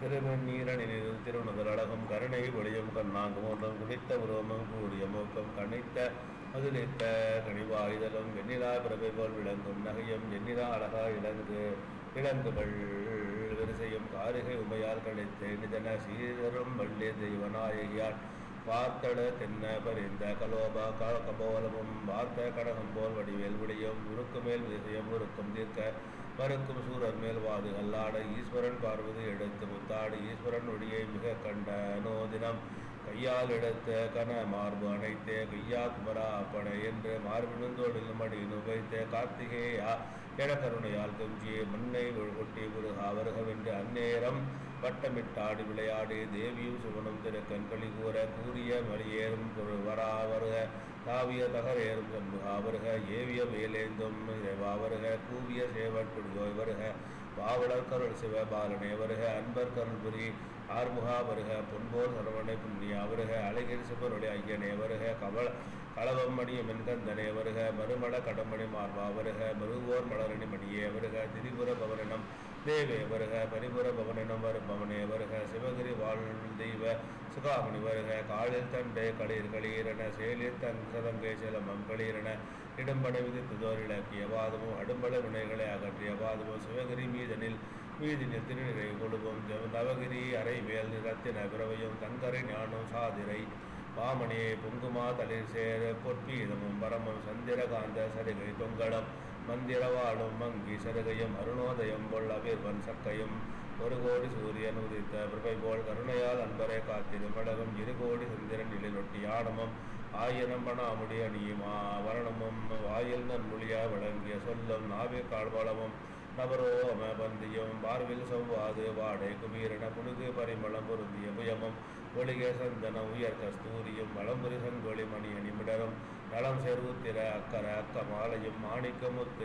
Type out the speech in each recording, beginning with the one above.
திருவநீரணில் திருநுதல் அழகம் கருணை ஒளியும் கண்ணாங்குமோன்றும் குளித்த உருவமும் கூடிய மூக்கம் கணித்த மதுளித்த கனிவாயுதலும் வெண்ணிலா பிரபை போல் விளங்கும் நகையும் எண்ணிலா அழகா இளங்கு இளங்குகள் வரிசையும் காரிகை உமையால் கழித்து நிதன சீதரும் வள்ளி தெய்வநாயகியார் பார்த்தட தென்ன பரிந்த கலோபா கால கபோலமும் பார்த்த கடகம் போல் வடிவேல் விடியும். உருக்கு மேல் விஷயம் உருக்கும் தீர்க்க மறுக்கும் சூரன் மேல் வாது அல்லாட ஈஸ்வரன் பார்வது எடுத்து முத்தாடு. ஈஸ்வரன் ஒடியை மிக கண்ட நோதினம். கையால் எடுத்த கன மார்பு அணைத்தே கையாத்மரா குமரா அப்பனை என்று மார்பிழுந்தோடு மடி நுகைத்த கார்த்திகேயா என கருணையால் கொஞ்சியே மண்ணை கொட்டி முருகா வருகவென்று அந்நேரம் வட்டமிட்டாடி விளையாடி தேவியும் சிவனும் திருக்கண் களி கூற கூறிய மலியேறும் வரா வருக தாவிய தகரேறும் சண்முகா வருக ஏவிய வேலேந்தும் இறைவா வருக கூவிய சேவன் குடியோய் வருக. பாவலர் கருள் சிவபாலனே வருக அன்பர் கருள் புரி ஆறுமுகா வருக பொன்போர் சரவணை புண்ணியா வருக அழகிரி சிவருளி ஐயனே வருக கவல களவம் மணிய மென்கந்தனே வருக மறுமல கடமணி மார்பா வருக மருகோர் மலரணி மணியே வருக திரிபுர பவனனம் தேவே வருக பரிபுர பவனனம் வருபம் பவனே வருக சிவகிரி வாழ் தெய்வ சுகாமணி வருக காலில் தன் களீர் களீரென செயலில் தன் சதம் சிலம்பம் மங்களீரன இடம்பட விதித்துதோர் இலக்கிய வாதமும் அடும்பட வினைகளை அகற்றிய வாதமும் சிவகிரி மீதனில் மீதினில் திருநிலை கொடுவோம் நவகிரி அறை மேல் நிறத்தின பிறவையும் தங்கரை ஞானம் சாதிரை பாமணியை பொங்குமா தளிர் சேர பொற்பீதமும் பரமும் சந்திரகாந்த சரிகை தொங்கடம் மந்திரவாளும் மங்கி சருகையும் அருணோதயம் போல் சக்கையும். ஒரு கோடி சூரியன் உதித்த பிரபை போல் கருணையால் அன்பரை காத்திடும் மடகம் இரு கோடி சந்திரன் நிலையொட்டி ஆடமும் ஆயிரம் பணாமுடி அணியுமா? வரணமும் வாயில் நன்மொழியா வழங்கிய சொல்லும் நாவே கால்வளமும். அம பந்தியும் பார்வில் செவ்வாது வாடை குபீரன புனுகு பரிமளம் பொருந்திய புயமும். ஒளிக தன உயர் கஸ்தூரியும் வளம்புரி சங்கொளி அணிமிடரும். நலம் செருவுத்திர அக்கர அக்க மாலையும் மாணிக்கமுத்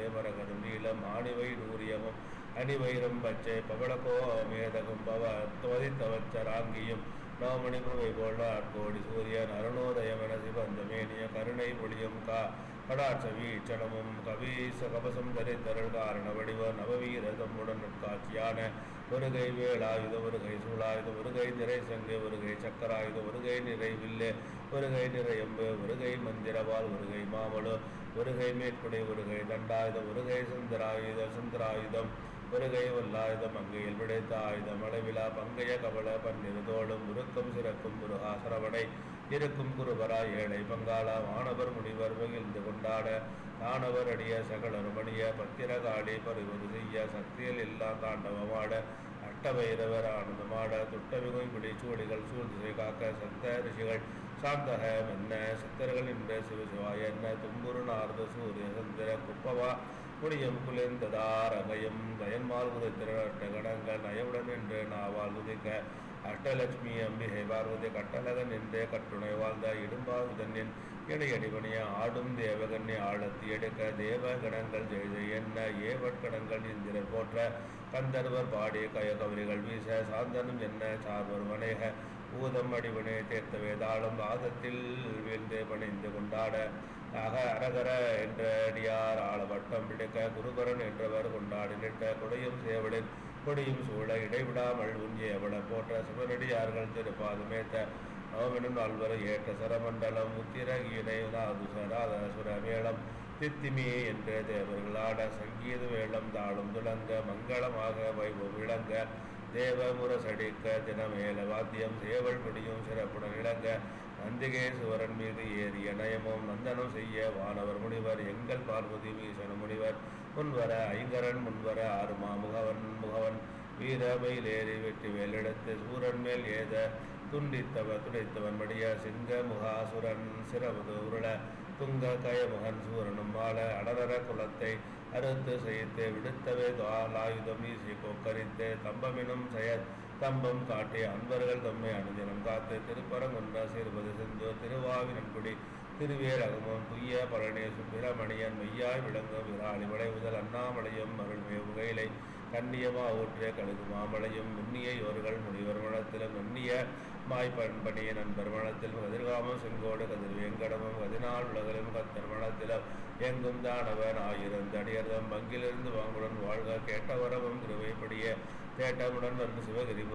நீளம் ஆணிவை நூரியமும் அணிவயிரும் பச்சை பவளகோ மேதகும் பவ துவதித்தவச்சராங்கியும் நவமணி பிரபை போல ஆட்கோடி சூரியன் அருணோதயமன சிவந்தமேனிய சிவந்த மேனிய கருணை மொழியும் கா கடாச்சவி வீச்சனமும் கவீச கபசம் தரித்தருள் காரண வடிவ நவவீர தம்முடன் நட்காட்சியான ஒரு கை வேலாயுத ஒரு கை சூழாயுத ஒரு கை நிறை சங்கு ஒரு கை சக்கராயுத ஒரு கை நிறை வில்லு ஒரு கை நிறை ஒரு கை மந்திரவால் ஒரு கை மாமழு ஒரு கை மேற்குடை ஒரு கை ஒரு கை சுந்தராயுத சுந்தராயுதம் ஒரு கை வல்லாயுதம் அங்கையில் விடைத்த ஆயுதம் அளவிலா பங்கைய கவல பன்னிரு தோளும் உருக்கம் சிறக்கும் முருகாசரவணை இருக்கும் குருவராய் ஏழை பங்காளா வானவர் முனிவர் மகிழ்ந்து கொண்டாட தானவர் அடிய சகலர் மணிய பத்திரகாளி பருவது செய்ய சக்தியில் இல்லா தாண்டவமாட அட்டபைரவர் ஆனந்தமாட துட்டமிகும் பிடி சூடிகள் சூழ்திசை காக்க சத்த ரிஷிகள் சாந்தக மென்ன சித்தர்கள் என்ற சிவசிவாய என்ன தும்புரு நார்ந்த சூரிய சந்திர குப்பவா முடியும் குளிர்ந்ததாரகயம் கயன்மால் உதித்திரட்ட கடங்கள் நயவுடன் என்று நாவால் உதிக்க. அஷ்டலட்சுமி அம்பிகை பார்வதி கட்டழகன் என்றே கட்டுணை வாழ்ந்த இடும்பாவுதனின் இடையடிபணிய ஆடும் தேவகன்னை ஆழத்தி எடுக்க. தேவ கணங்கள் ஜெய என்ன ஏவட்கணங்கள் இந்திரர் போற்ற. கந்தர்வர் பாடி கயகவரிகள் வீச. சாந்தனும் என்ன சார்வர் வணேக. பூதம் அடிவனே தேர்த்த வேதாளம் பாதத்தில் வீழ்ந்து பணிந்து கொண்டாட. அக அரகர என்ற அடியார் ஆளவட்டம் பிடிக்க குருபரன் என்றவர் கொண்டாடி நிட்ட கொடையும் சேவலின் கொடியும் சூழ இடைவிடாமல் உஞ்சியவள போற்ற சிவனடியார்கள் திருப்பாதுமேத்த நவமெனும் நால்வரை ஏற்ற சரமண்டலம் உத்திரகீனை நாதுசராதசுர மேளம் தித்திமி என்ற தேவர்களாட சங்கீத வேளம் தாளும் துளங்க மங்களமாக வைபம் விளங்க தேவ முரசடிக்க தினமேல வாத்தியம் சேவல் முடியும் சிறப்புடன் இளங்க நந்திகேசுவரன் மீது ஏறிய நயமும் நந்தனம் செய்ய வானவர் முனிவர் எங்கள் பார்வதி வீசன முனிவர். முன்வர ஐங்கரன் முன்வர ஆறுமா முகவன் முகவன். வீரமையிலேறி வெற்றி வேலெடுத்து சூரன் மேல் ஏத துண்டித்தவ துடைத்தவன் மடிய சிங்க முகாசுரன் சிறவது உருள. துங்க கயமுகன் சூரனும் வாழ அடரர குலத்தை அறுத்து செய்து விடுத்தவே துவாலாயுதம் ஈசி கொக்கரித்து தம்பமினும் செயல் தம்பம் காட்டி அன்பர்கள் தம்மை அனுதினம் காத்து திருப்பரங்குன்ற சிறுபது செஞ்சோ திருவாவினன்குடி திருவேரகமும் துய்ய பழனி சுப்பிரமணியன் மெய்யாய் விளங்கும் விராலி முதல் அண்ணாமலையும் அருள்மே உகையிலை கண்ணியமா ஊற்றிய கழுகு மாமலையும் நுண்ணிய இவர்கள் முனிவர் மனத்திலும் நுண்ணிய மாய்பண்பணிய நண்பர் மனத்திலும் கதிர்காமம் செங்கோடு கதிர் வெங்கடமும் கதினால் உலகிலும் கத்தர் மனத்திலும் எங்கும் தானவன் ஆயிரம் தடியர்தம் பங்கிலிருந்து வாங்குடன் வாழ்க கேட்ட வரவும் திருவைப்படிய தேட்டமுடன் வந்து சிவகிரி